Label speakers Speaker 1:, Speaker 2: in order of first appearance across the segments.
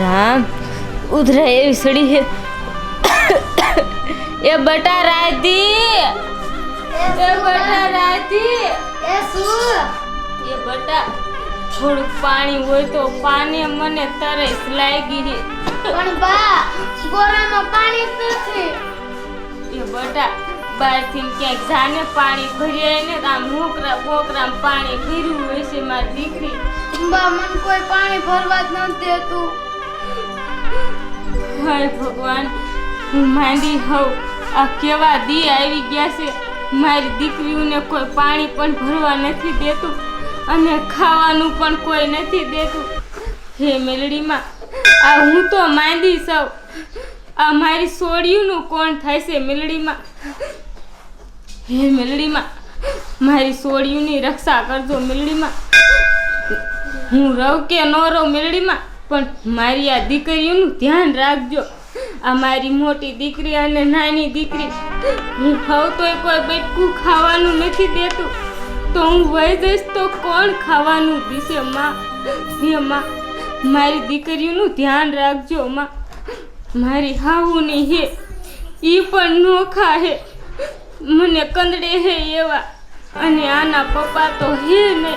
Speaker 1: રામ ઉધરા એવી સડી હે. એ બટા રાતી એ બટા રાતી
Speaker 2: એ શું?
Speaker 1: એ બટા થોડુંક પાણી હોય તો પાણી મને તરસ લાગી હે.
Speaker 2: પણ બા ગોરામાં પાણી નથી.
Speaker 1: એ બટા બહારથી ક્યાંક જાને પાણી ભરી ને આમ મોકરા મોકરા પાણી ભર્યું હોય છે મારી દીકરી.
Speaker 2: બા મને કોઈ પાણી ભરવા જ નથી દેતું.
Speaker 1: હાય ભગવાન, હું માંડી હોઉં. આ કેવા દી આવી ગયા છે. મારી દીકરીઓને કોઈ પાણી પણ ભરવા નથી દેતું અને ખાવાનું પણ કોઈ નથી દેતું. હે મેલડીમાં, આ હું તો માંદી સૌ. આ મારી સોડિયુંનું કોણ થાય છે મેલડીમાં? હે મેલડીમાં, મારી સોડિયુંની રક્ષા કરજો મેલડીમાં. હું રહું કે ન રહું મેલડીમાં? પણ મારી આ દીકરીઓનું ધ્યાન રાખજો. આ મારી મોટી દીકરી અને નાની દીકરી, હું ખાઉં તોય કોઈ બેટકું ખાવાનું નથી દેતું. તો હું વહી જઈશ તો કોણ ખાવાનું દીશે માં? હે, માં? મારી દીકરીઓનું ધ્યાન રાખજો, માં. મારી હાહુની હે એ પણ નોખા હે મને કંદડે હે એવા, અને આના પપ્પા તો હે ને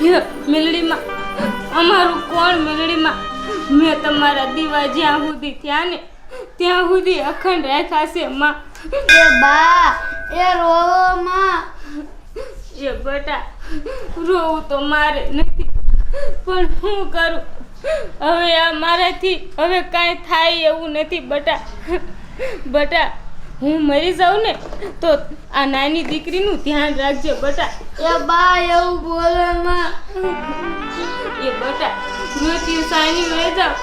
Speaker 1: હે મેલડીમાં અમારું કોણ મંડળીમાં? મેં તમારા દીવા જ્યાં સુધી થયા ને ત્યાં સુધી અખંડ રાખાશે માં.
Speaker 2: એ બા એ રોવો માં.
Speaker 1: એ બટા રોવું તો મારે નથી પણ શું કરું? હવે આ મારાથી હવે કાંઈ થાય એવું નથી બટા. બટા હું મરી જાઉં ને તો આ નાની દીકરીનું ધ્યાન રાખજે બટા.
Speaker 2: એ બા એવું બોલે માં
Speaker 1: એ બટા મૃત્યુ સાની વહી જાવ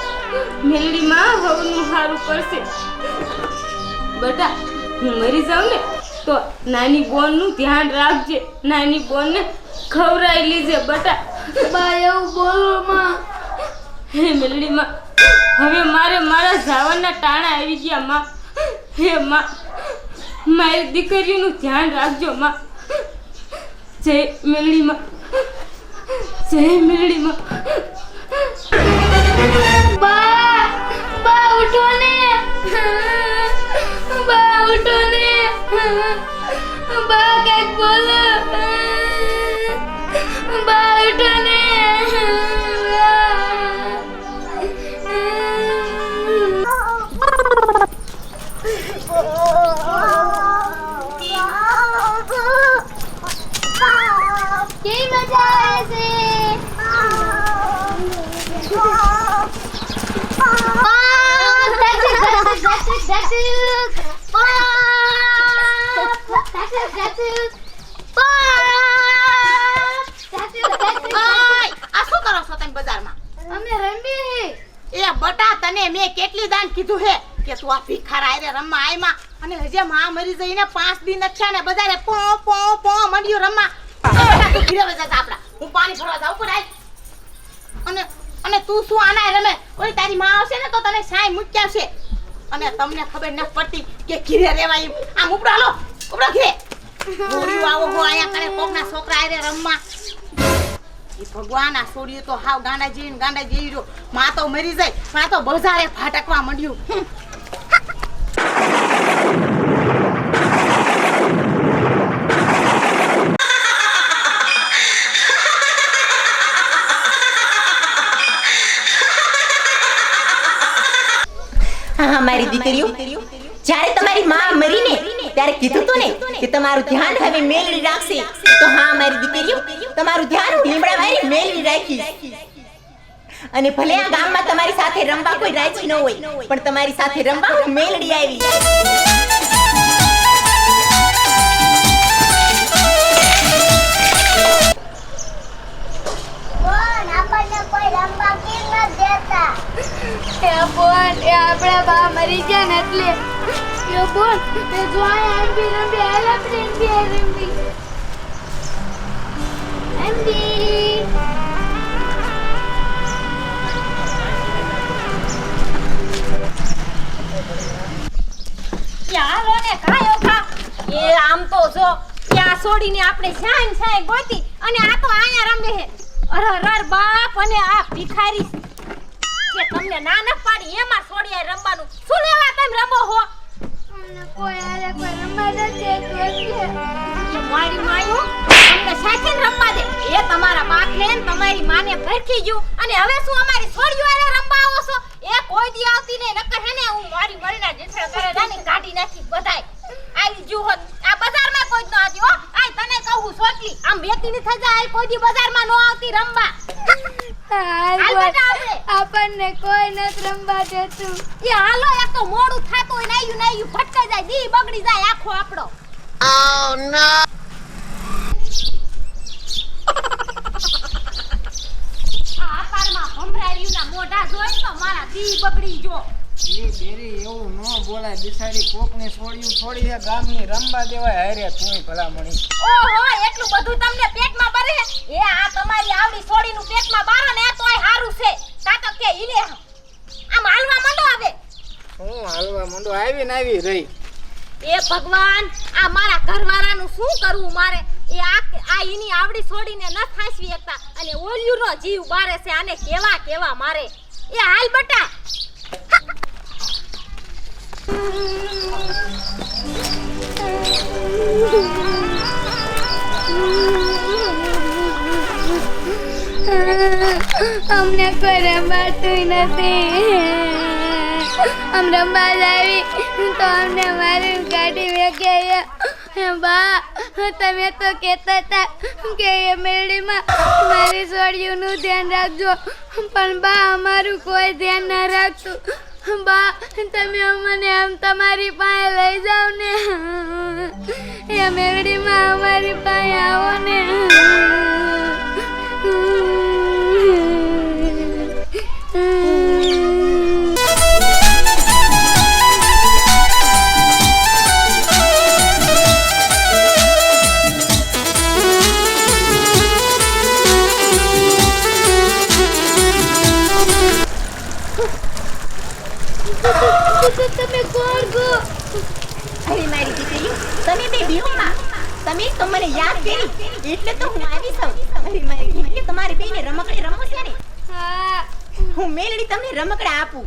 Speaker 1: મેલડીમાં હવનું સારું પડશે બટા હું મરી જાઉં ને તો નાની બોનનું ધ્યાન રાખજે. નાની બોનને ખવરાઈ લીજે બટા.
Speaker 2: બા એવું બોલો માં
Speaker 1: હે મેલડીમાં હવે મારે મારા જાવાના ટાણા આવી ગયા માં. હે માં. મારી દીકરીનું ધ્યાન રાખજો માં. જય મેલડીમાં જય મેલડીમાં
Speaker 3: ઓય, આ શું કરો તમે બજારમાં બટા તને મેં કેટલી દાન કીધું હે? કે તું આ હારે રમવા આયમાં અને હજે માં મરી જઈને પાંચ દિન જ ને બધાને પો પો પો મંડ્યું રમવા. હું પાણી ભરવા જાઉં આય. અને અને તું શું આનાય રમે? ઓય તારી માં આવશે ને તો તને સાય મૂક્યા છે. અને તમને ખબર ન પડતી કે ઘીરે રેવાય. આમ ઉપડો, હાલો. ઉપડો ઘીરે. ગોળીઓ આવો, હો, અહીંયા કરે કોકના છોકરા આરે રમવા. એ ભગવાન, આ છોડ્યું તો હાવ ગાંડા જેવી ગાંડા જેવી રહ્યો. માં તો મરી જાય માં તો બજારે ફાટકવા માંડ્યું હમ.
Speaker 4: હા હા મારી દીકરીઓ જ્યારે તમારી માં મરીને ત્યારે કીધું તો ને કે તમારું ધ્યાન હવે મેલડી રાખશે, તો હા મારી દીકરીઓ, તમારું ધ્યાન લીમડા મારી મેલડી રાખી અને ભલે આ ગામમાં તમારી સાથે રમવા કોઈ રાજી ન હોય, પણ તમારી સાથે રમવા હું મેલડી આવી
Speaker 2: એ ને એટલે એ એ
Speaker 5: આમ તો જો, ત્યાં છોડીને આપણે સાંજ સાંજ ગોતી અને આ તો આયા રમે હે અરે અરે બાપ અને આ ભિખારી કે તમને ના ન પાડી એમાં સોડિયા રમવાનું. શું લેવા તમે રમો હો?
Speaker 2: અમને કોઈ આલે કોઈ રમવા નથી દેતું
Speaker 5: તો મારી માયો તમને સાથે રમવા દે. એ તમારા બાપ ને તમારી માને ભરખી ગયું. અને હવે શું અમારી છોડીઓ આલે રમવા આવો છો? એ કોઈ દી આવતી નહીં નકર હે ને હું મારી મરીના જેઠા કરે જાની કાઢી નાખી બધાય. આવી જુ હોત. આ બજારમાં કોઈ ન આવતી હો. તને સોટલી. આમ વેતીની થઈ જાય હાલ કોઈ દી બજારમાં નો આવતી રમવા.
Speaker 2: આપણને કોઈ નથી રમવા દેતું.
Speaker 5: એ હાલો એક તો મોડું થાતું હોય નાયું નાયું ભટકાઈ જાય દી બગડી જાય આખો આપણો. આ અપારમાં ભમરાડીના મોઢા જોઈ તો મારા દી બગડી જો
Speaker 6: એ બેરી એવું ન બોલાય બિસાડી કોકની છોડ્યું છોડી છે ગામની રમવા દેવાય હારે તુંય ભલામણી.
Speaker 5: ઓહો એટલું બધું તમને પેટમાં ભરે? એ આ તમારી આવડી છોડીનું પેટમાં બારો ને તોય હારું છે. કાતો કે ઈને આમ. હાલવા માંડો આવે
Speaker 6: હું હાલવા મંડો? આવી ને આવી રહી.
Speaker 5: એ ભગવાન આ મારા ઘરવાળાનું શું કરવું મારે? એ આ આ ઈની આવડી છોડીને ન ફાંસવી શકતા. અને ઓલિયુનો જીવ બારે છે આને કેવા કેવા મારે? એ હાલ બટા.
Speaker 2: અમને કોઈ રમાતું નથી. આમ રમવા આવી તો અમને મારી ગાડી વેગ્યા. બા, તમે તો કહેતા હતા કે એ મેળીમાં મારી સોડિયુંનું ધ્યાન રાખજો. પણ બા, અમારું કોઈ ધ્યાન ના રાખતું. બા, તમે અમને આમ તમારી પાસે લઈ જાઓ ને. એ મેરડીમાં અમારી પાસે આવો ને. તમે
Speaker 4: યાદ કરી એટલે તો હું આવી સૌ. એટલે તમારી બેને રમકડે રમો છે ને?
Speaker 2: હા.
Speaker 4: હું મેલડી તમને રમકડા આપું.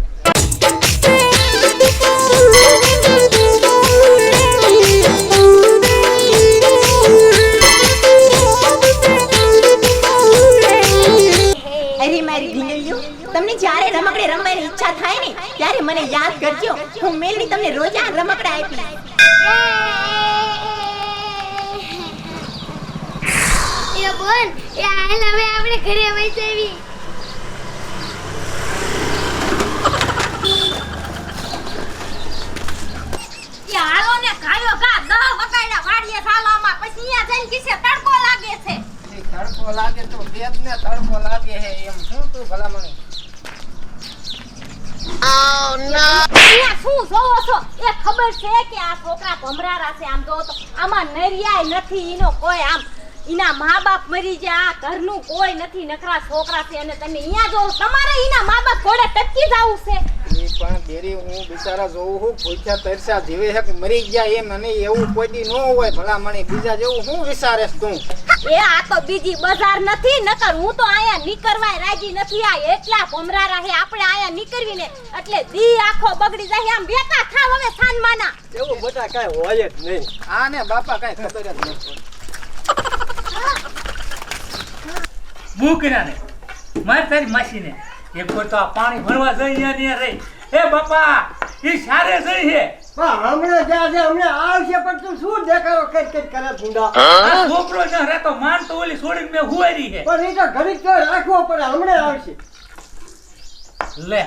Speaker 4: અરે મારી ઢીંગલીઓ તમને જ્યારે રમકડે રમવાની ઈચ્છા થાય ને ત્યારે મને યાદ કરજો. હું મેલડી તમને રોજ આ રમકડા આપીશ.
Speaker 2: બોલ એ હાલ હવે આપણે ઘરે વહી જવી
Speaker 5: હાલો ને ગાયો ગા દહ વગાડ્યા વાડીએ સાલામાં પછી અહીંયા જઈને કિસે તડકો લાગે છે.
Speaker 6: તડકો લાગે તો પેટ ને તડકો લાગે હે એમ. શું તું ભલામણી?
Speaker 5: અહીંયા શું જોવો છો? એ ખબર છે કે આ છોકરા ભમરારા છે આમ જોવો તો. આમાં નરિયાય નથી એનો કોઈ આમ ઈના મા બાપ મરી ગયા આ ઘરનું કોઈ નથી નકરા છોકરા છે અને તમે અહીંયા જો તમારે એના મા બાપ ઘોડે ટકી જાવું છે.
Speaker 6: એ પણ બેરી હું બિચારા જોઉં હું ભૂખ્યા તરસ્યા જીવે છે કે મરી ગયા એમ અને એવું કોઈ દી ન હોય ભલામણી. બીજા જેવું હું વિચારેશ તું?
Speaker 5: એ આ તો બીજી બજાર નથી નકર હું તો અહીંયા નીકળવાય રાજી નથી. આ એટલા ભમરા રહે આપણે આયા નીકળવીને. એટલે દી આખો બગડી જાય આમ બેટા ખાવ હવે સાનમાના
Speaker 7: એવું બધા કાંઈ હોય જ નહીં.
Speaker 6: આ ને બાપા કઈ ખબર જ નથી પડતી.
Speaker 8: મારે તારી માસીને. એક વાર તો આ પાણી ભરવા જઈ અહીંયા ને રહી હે બાપા એ સારે જઈ
Speaker 7: છે. હમણાં જ્યાં છે હમણાં આવશે પણ તું શું દેખાવો કઈ કઈ કરે ભૂંડા.
Speaker 8: છોકરો ન રહેતો માન તો ઓલી છોડીને મેં હુવારી હે
Speaker 7: પણ એ તો ઘડીક તો રાખવો પડે હમણાં આવશે.
Speaker 8: લે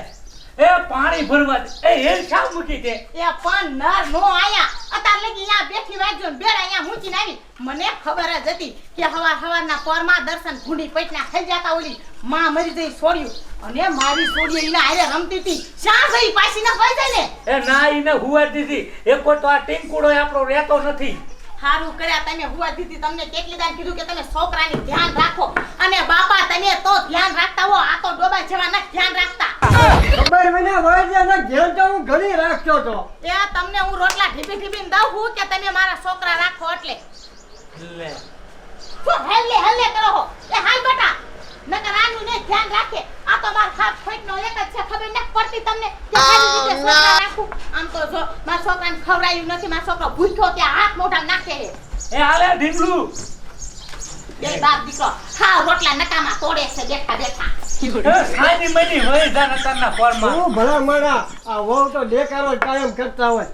Speaker 8: એ પાણી ભરવા દે. એ હેલ શા મૂકી દે.
Speaker 3: એ પણ નર નો આયા. અતાર લગી અહીંયા બેઠી વાગ્યો ને બેડા અહીંયા મૂકીને આવી. મને ખબર જ હતી કે હવાર હવારના પોરમાં દર્શન ભૂંડી પૈટના થઈ જતા ઓલી માં મરી જઈ છોડ્યું અને મારી છોડી એના હારે રમતી હતી. શા જઈ પાછી ના પડી જાય ને.
Speaker 8: એ ના ઈને હુવા દીધી. એક તો આ ટીંકુડો આપણો રહેતો નથી.
Speaker 3: સારું કર્યા તમે હુવા દીધી. તમને કેટલી દાન કીધું કે તમે છોકરાની ધ્યાન રાખો.
Speaker 7: ઊંડો છો
Speaker 3: એ તમને હું રોટલા ઠીપી ઠીપીને દઉં હું કે તમે મારા છોકરા રાખો એટલે?
Speaker 8: લે
Speaker 3: શું હેલે હેલે કરો હો. એ હાલ બેટા. નકર આનું ને ધ્યાન રાખે. આ તો માર ખાપ ફોઈટ નો એક જ છે ખબર ન પડતી તમને કે ખાલી રીતે છોકરા રાખું? આમ તો જો માર છોકરાને ખવડાયું નથી માર છોકરો ભૂખ્યો કે હાથ મોઢા નાખે
Speaker 8: એ હાલે ઢીંગલું.
Speaker 3: એ બાપ દીકરો હા રોટલા નકામાં તોડે છે બેઠા બેઠા.
Speaker 8: ખાની મની હોય જાણ તરના ફોર્મમાં.
Speaker 7: હું ભલા મારા આ વહુ તો દેખાડો કાયમ કરતા હોય.